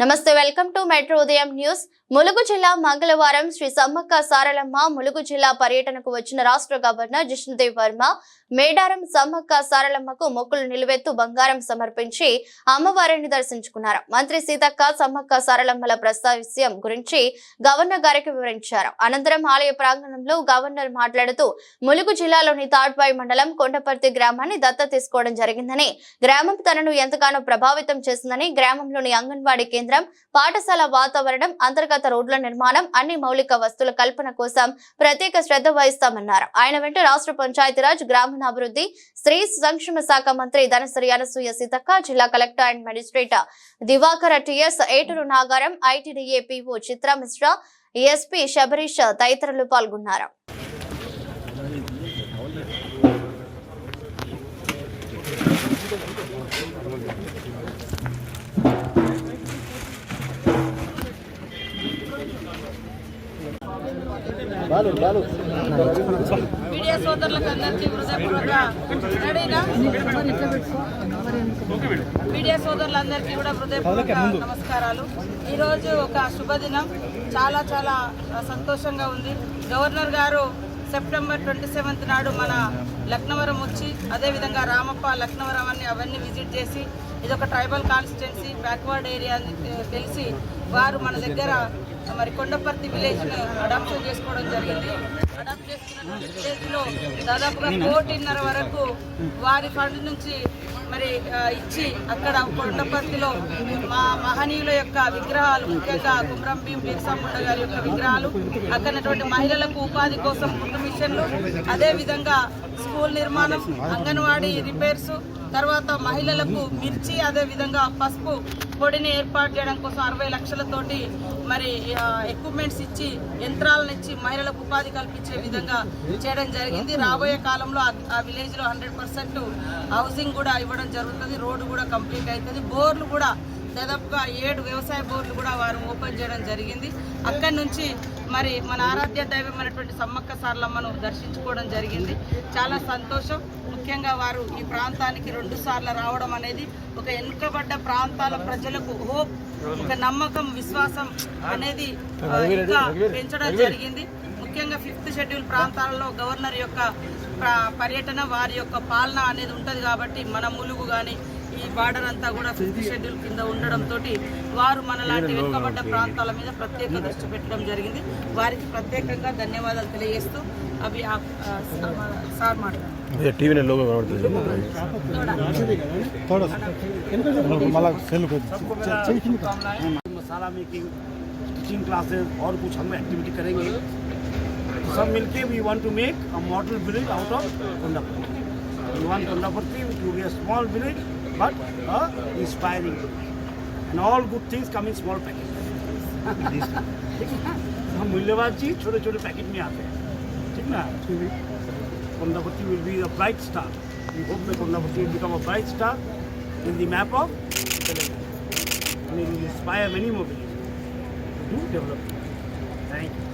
నమస్తే welcome to metro Udayam news. Mulugu జిల్లా మంగళవారం శ్రీ సమ్మక్క సారలమ్మ ములుగు జిల్లా పర్యటనకు వచ్చిన రాష్ట్ర గవర్నర్ జిష్ణుదేవ్ వర్మ మేడారం సమ్మక్క సారలమ్మకు మొక్కులు నిలువెత్తు బంగారం సమర్పించి అమ్మవారిని దర్శించుకున్నారు. మంత్రి సీతక్క సమ్మక్క సారలమ్మల ప్రస్తావిస్యం గురించి గవర్నర్ గారికి వివరించారు. అనంతరం ఆలయ ప్రాంగణంలో గవర్నర్ మాట్లాడుతూ ములుగు జిల్లాలోని తాడ్బాయి మండలం కొండపర్తి గ్రామాన్ని దత్త తీసుకోవడం జరిగిందని గ్రామం తనను ఎంతగానో ప్రభావితం చేసిందని గ్రామంలోని అంగన్వాడీ కేంద్రం పాఠశాల వాతావరణం అంతర్గత రోడ్ల నిర్మాణం అన్ని మౌలిక వస్తువుల కల్పన కోసం ప్రత్యేక శ్రద్ధ వహిస్తామన్నారు. ఆయన వెంట రాష్ట్ర పంచాయతీరాజ్ గ్రామీణాభివృద్ధి స్త్రీ సంక్షేమ శాఖ మంత్రి ధనశ్రీ అనసూయ సీతక్క జిల్లా collector and magistrate Divakar TS Eturu Nagaram ITDA PO Chitra Mishra SP Shabarish తదితరులు పాల్గొన్నారు. మీడియా సోదరులకు అందరికీ హృదయపూర్వక మీడియా సోదరులందరికీ కూడా హృదయపూర్వక నమస్కారాలు. ఈరోజు ఒక శుభదినం. చాలా చాలా సంతోషంగా ఉంది. గవర్నర్ గారు సెప్టెంబర్ ట్వంటీ సెవెంత్ నాడు మన లక్నవరం వచ్చి అదేవిధంగా రామప్ప లక్నవరం అన్ని అవన్నీ విజిట్ చేసి ఇది ఒక ట్రైబల్ కాన్స్టిట్యున్సీ బ్యాక్వర్డ్ ఏరియా అని తెలిసి వారు మన దగ్గర మరి కొండపర్తి విలేజ్ అడాప్షన్ చేసుకోవడం జరిగింది. అడాప్ట్ చేసుకున్న విలేజ్లో దాదాపుగా కోటిన్నర వరకు వారి ఫండ్ నుంచి మరి ఇచ్చి అక్కడ కొండపర్తిలో మా మహనీయుల యొక్క విగ్రహాలు ముఖ్యంగా కుమ్రం భీం బిర్సా గారి యొక్క విగ్రహాలు అక్కడ మహిళలకు ఉపాధి కోసం ఫుడ్ మిషన్లు అదే విధంగా స్కూల్ నిర్మాణం అంగన్వాడీ రిపేర్స్ తర్వాత మహిళలకు మిర్చి అదే విధంగా పసుపు పొడిని ఏర్పాటు చేయడం కోసం అరవై లక్షలతోటి మరి ఎక్విప్మెంట్స్ ఇచ్చి యంత్రాలను ఇచ్చి మహిళలకు ఉపాధి కల్పించే విధంగా చేయడం జరిగింది. రాబోయే కాలంలో ఆ- విలేజ్లో విలేజ్లో హండ్రెడ్ పర్సెంట్ హౌసింగ్ కూడా ఇవ్వడం జరుగుతుంది. రోడ్డు కూడా కంప్లీట్ అవుతుంది. బోర్లు కూడా దాదాపుగా ఏడు వ్యవసాయ బోర్లు కూడా వారు ఓపెన్ చేయడం జరిగింది. అక్కడి నుంచి మరి మన ఆరాధ్య దైవమైనటువంటి సమ్మక్క సార్లమ్మను దర్శించుకోవడం జరిగింది. చాలా సంతోషం. ముఖ్యంగా వారు ఈ ప్రాంతానికి రెండు సార్లు రావడం అనేది ఒక వెనుకబడ్డ ప్రాంతాల ప్రజలకు హోప్ ఒక నమ్మకం విశ్వాసం అనేది ఇంకా పెంచడం జరిగింది. ముఖ్యంగా ఫిఫ్త్ షెడ్యూల్ ప్రాంతాలలో గవర్నర్ యొక్క ప్ర- పర్యటన వారి యొక్క పాలన అనేది ఉంటుంది కాబట్టి మన ములుగు కానీ ఈ బార్డర్ అంతా కూడా ఫిఫ్త్ షెడ్యూల్ కింద ఉండడంతో వారు మనలాంటి వెనుకబడ్డ ప్రాంతాల మీద ప్రత్యేక దృష్టి పెట్టడం జరిగింది. వారికి ప్రత్యేకంగా ధన్యవాదాలు తెలియజేస్తూ అవి సార్ మాట్లాడారు. TV logo kabaddi masala making stitching classes और कुछ हम एक्टिविटी करेंगे। सब मिलके we want to make a model village out of Kundapur we want Kundapur to but uh, inspiring book. And all good things come in small packets. ठीक है ना मूल्यवान चीज़ छोटे छोटे पैकेट में आते हैं ठीक ना Kondapati will be a bright star. We hope that Kondapati will become a bright star in the map of Telangana. And it will inspire many more villages to develop. Thank you.